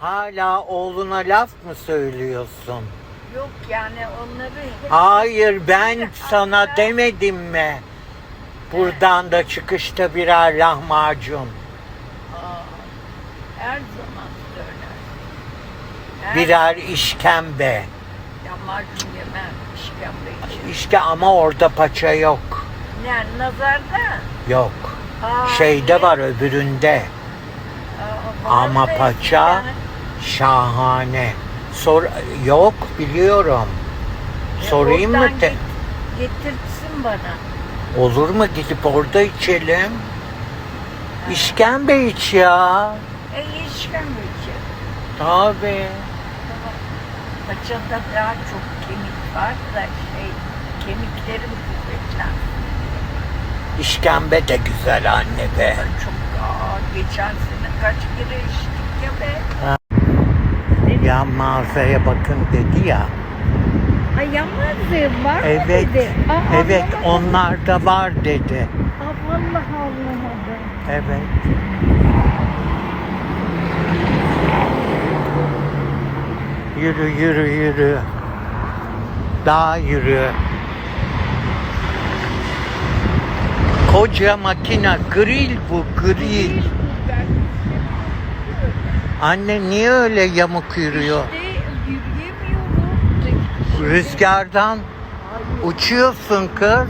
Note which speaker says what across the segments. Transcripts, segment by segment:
Speaker 1: Hala oğluna laf mı söylüyorsun?
Speaker 2: Yok yani onları
Speaker 1: Hayır ben sana demedim mi? Buradan da çıkışta birer lahmacun.
Speaker 2: Aa, her zaman söyler. Her
Speaker 1: Birer işkembe.
Speaker 2: Lahmacun yemem işkembe için.
Speaker 1: İşte ama orada paça yok.
Speaker 2: Ne nazarda?
Speaker 1: Yok.
Speaker 2: Aa,
Speaker 1: Şeyde var öbüründe.
Speaker 2: Aa, var
Speaker 1: Ama paça
Speaker 2: yani.
Speaker 1: Şahane. Sor yok biliyorum. Sorayım mı te?
Speaker 2: get- getirsin bana.
Speaker 1: Olur mu gidip orada içelim? İşkembe iç ya.
Speaker 2: E işkembe için.
Speaker 1: Tabii.
Speaker 2: Paçada daha çok kemik var da şey kemiklerim kuvvetlensin.
Speaker 1: İşkembe de güzel anne be.
Speaker 2: Çok aa, geçen sene kaç kere be.
Speaker 1: Ya mağazaya bakın dedi ya.
Speaker 2: Ay yalnız var
Speaker 1: Evet.
Speaker 2: dedi. Aa,
Speaker 1: Evet
Speaker 2: anlamadım.
Speaker 1: onlarda var dedi.
Speaker 2: Aa, vallahi anlamadım.
Speaker 1: Evet. Yürü yürü yürü. Daha yürü. Koca makine grill bu grill. Anne niye öyle yamuk yürüyor?
Speaker 2: İşte yürüyemiyorum.
Speaker 1: Rüzgardan uçuyorsun kız.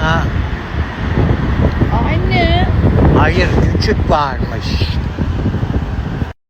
Speaker 1: Ha,
Speaker 2: Anne.
Speaker 1: hayır küçük varmış.